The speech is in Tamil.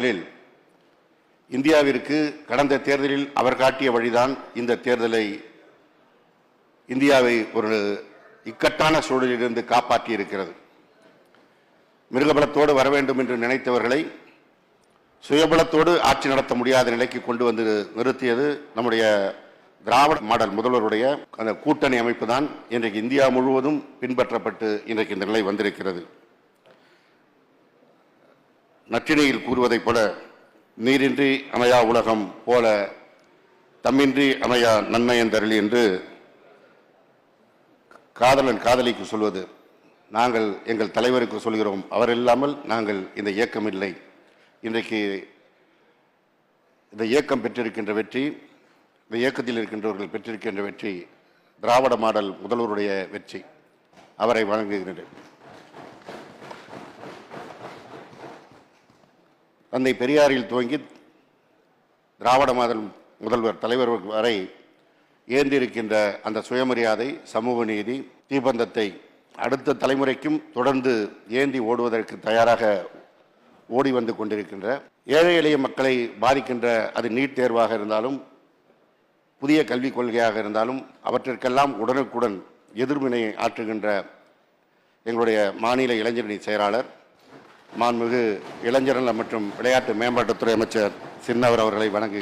தேர்தலில் இந்தியாவிற்கு கடந்த தேர்தலில் அவர் காட்டிய வழிதான் இந்த தேர்தலை இந்தியாவை ஒரு இக்கட்டான சூழலிலிருந்து காப்பாற்றி இருக்கிறது மிருகபலத்தோடு வர வேண்டும் என்று நினைத்தவர்களை சுயபலத்தோடு ஆட்சி நடத்த முடியாத நிலைக்கு கொண்டு வந்து நிறுத்தியது நம்முடைய திராவிட மாடல் முதல்வருடைய அந்த கூட்டணி அமைப்பு தான் இன்றைக்கு இந்தியா முழுவதும் பின்பற்றப்பட்டு இன்றைக்கு இந்த நிலை வந்திருக்கிறது. நற்றினையில் கூறுவதைப் போல நீரின்றி அமையா உலகம் போல தம்மின்றி அமையா நன்மையந்தரளி என்று காதலன் காதலிக்கு சொல்வது. நாங்கள் எங்கள் தலைவருக்கு சொல்கிறோம். அவர் இல்லாமல் நாங்கள் இந்த இயக்கம் இல்லை. இன்றைக்கு இந்த இயக்கம் பெற்றிருக்கின்ற வெற்றி இந்த இயக்கத்தில் இருக்கின்றவர்கள் பெற்றிருக்கின்ற வெற்றி திராவிட மாடல் முதல்வருடைய வெற்றி. அவரை வழங்குகிறேன். தந்தை பெரியாரில் துவங்கி திராவிட மாதம் முதல்வர் தலைவர் வரை ஏந்திருக்கின்ற அந்த சுயமரியாதை சமூக நீதி தீபந்தத்தை அடுத்த தலைமுறைக்கும் தொடர்ந்து ஏந்தி ஓடுவதற்கு தயாராக ஓடி வந்து கொண்டிருக்கின்ற ஏழை எளிய மக்களை பாதிக்கின்ற அது நீட் தேர்வாக இருந்தாலும் புதிய கல்விக் கொள்கையாக இருந்தாலும் அவற்றிற்கெல்லாம் உடனுக்குடன் எதிர்வினை ஆற்றுகின்ற எங்களுடைய மாநில இளைஞரணி செயலாளர் மாண்புமிகு இளைஞர்கள் மற்றும் விளையாட்டு மேம்பாட்டுத்துறை அமைச்சர் சின்னவர் அவர்களை வணங்குகிறேன்.